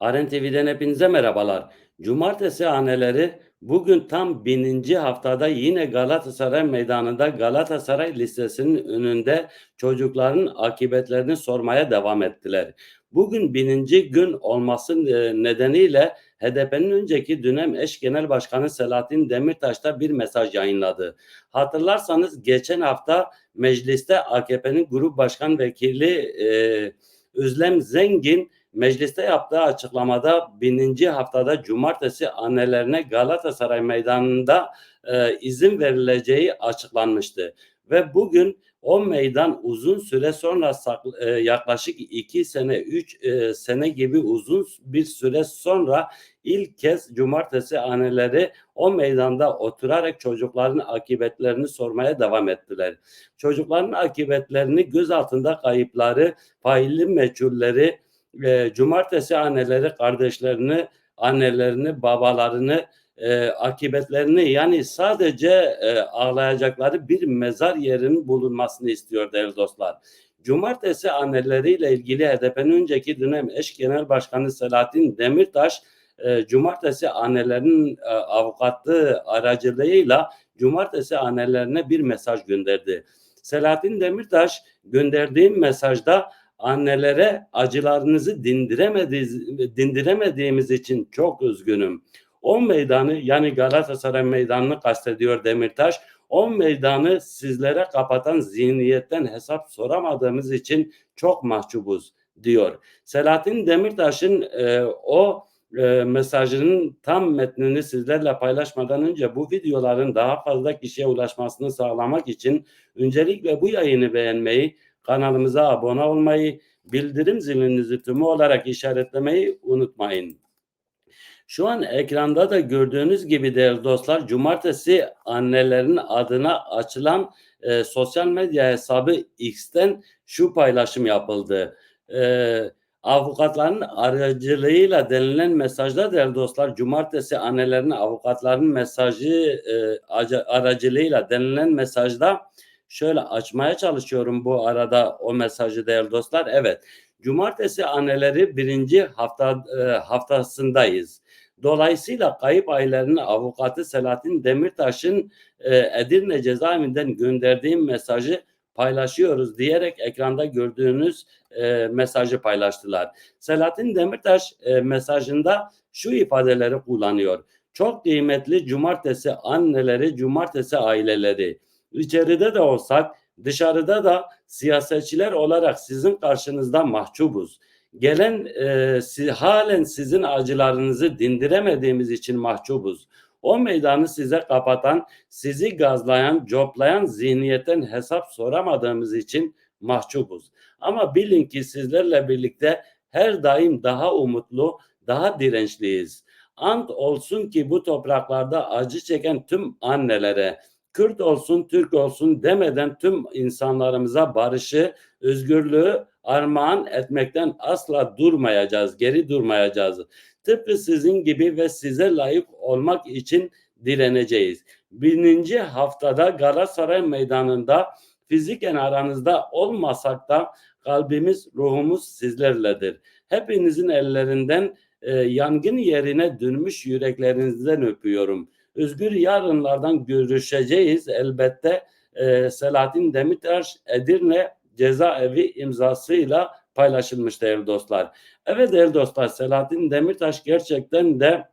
Aren TV'den hepinize merhabalar. Cumartesi haneleri bugün tam bininci haftada yine Galatasaray meydanında Galatasaray Lisesi'nin önünde çocukların akıbetlerini sormaya devam ettiler. Bugün bininci gün olması e, nedeniyle HDP'nin önceki dönem eş genel başkanı Selahattin Demirtaş da bir mesaj yayınladı. Hatırlarsanız geçen hafta mecliste AKP'nin grup başkan vekili e, Özlem Zengin mecliste yaptığı açıklamada bininci haftada cumartesi annelerine Galatasaray Meydanı'nda e, izin verileceği açıklanmıştı. Ve bugün o meydan uzun süre sonra e, yaklaşık iki sene, üç e, sene gibi uzun bir süre sonra ilk kez cumartesi anneleri o meydanda oturarak çocukların akıbetlerini sormaya devam ettiler. Çocukların akıbetlerini göz altında kayıpları, failli meçhulleri, e, cumartesi anneleri kardeşlerini, annelerini, babalarını, e, akıbetlerini yani sadece e, ağlayacakları bir mezar yerinin bulunmasını istiyor değerli dostlar. Cumartesi anneleriyle ilgili HDP'nin önceki dönem eş genel başkanı Selahattin Demirtaş e, cumartesi annelerin e, avukatlığı aracılığıyla cumartesi annelerine bir mesaj gönderdi. Selahattin Demirtaş gönderdiği mesajda annelere acılarınızı dindiremediğimiz, için çok üzgünüm. O meydanı yani Galatasaray meydanını kastediyor Demirtaş. O meydanı sizlere kapatan zihniyetten hesap soramadığımız için çok mahcubuz diyor. Selahattin Demirtaş'ın e, o e, mesajının tam metnini sizlerle paylaşmadan önce bu videoların daha fazla kişiye ulaşmasını sağlamak için öncelikle bu yayını beğenmeyi, kanalımıza abone olmayı, bildirim zilinizi tümü olarak işaretlemeyi unutmayın. Şu an ekranda da gördüğünüz gibi değerli dostlar cumartesi annelerin adına açılan e, sosyal medya hesabı X'ten şu paylaşım yapıldı. E, avukatların aracılığıyla denilen mesajda değerli dostlar cumartesi annelerin avukatların mesajı e, aracılığıyla denilen mesajda şöyle açmaya çalışıyorum bu arada o mesajı değerli dostlar. Evet cumartesi anneleri birinci hafta e, haftasındayız. Dolayısıyla kayıp ailelerinin avukatı Selahattin Demirtaş'ın e, Edirne cezaevinden gönderdiğim mesajı paylaşıyoruz diyerek ekranda gördüğünüz e, mesajı paylaştılar. Selahattin Demirtaş mesajında şu ifadeleri kullanıyor. Çok kıymetli cumartesi anneleri, cumartesi aileleri. İçeride de olsak, dışarıda da siyasetçiler olarak sizin karşınızda mahcubuz. Gelen e, si, halen sizin acılarınızı dindiremediğimiz için mahcubuz. O meydanı size kapatan, sizi gazlayan, coplayan zihniyetten hesap soramadığımız için mahcubuz. Ama bilin ki sizlerle birlikte her daim daha umutlu, daha dirençliyiz. Ant olsun ki bu topraklarda acı çeken tüm annelere, Kürt olsun, Türk olsun demeden tüm insanlarımıza barışı, özgürlüğü armağan etmekten asla durmayacağız, geri durmayacağız. Tıpkı sizin gibi ve size layık olmak için direneceğiz. Birinci haftada Galatasaray Meydanı'nda fiziken aranızda olmasak da kalbimiz, ruhumuz sizlerledir. Hepinizin ellerinden e, yangın yerine dönmüş yüreklerinizden öpüyorum. Özgür yarınlardan görüşeceğiz elbette. E, Selahattin Demirtaş Edirne cezaevi imzasıyla paylaşılmış değerli dostlar. Evet değerli dostlar Selahattin Demirtaş gerçekten de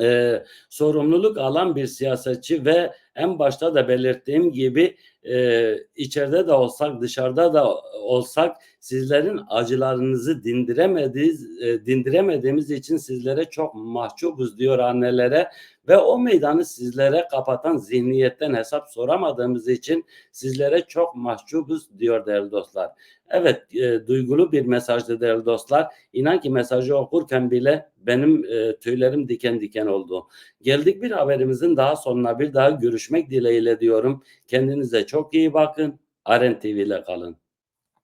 e, sorumluluk alan bir siyasetçi ve en başta da belirttiğim gibi e, içeride de olsak dışarıda da olsak sizlerin acılarınızı dindiremediğimiz, e, dindiremediğimiz için sizlere çok mahcubuz diyor annelere ve o meydanı sizlere kapatan zihniyetten hesap soramadığımız için sizlere çok mahcubuz diyor değerli dostlar. Evet e, duygulu bir mesajdı değerli dostlar. İnan ki mesajı okurken bile benim e, tüylerim diken diken oldu. Geldik bir haberimizin daha sonuna bir daha görüşmek dileğiyle diyorum. Kendinize çok iyi bakın. Aren TV ile kalın.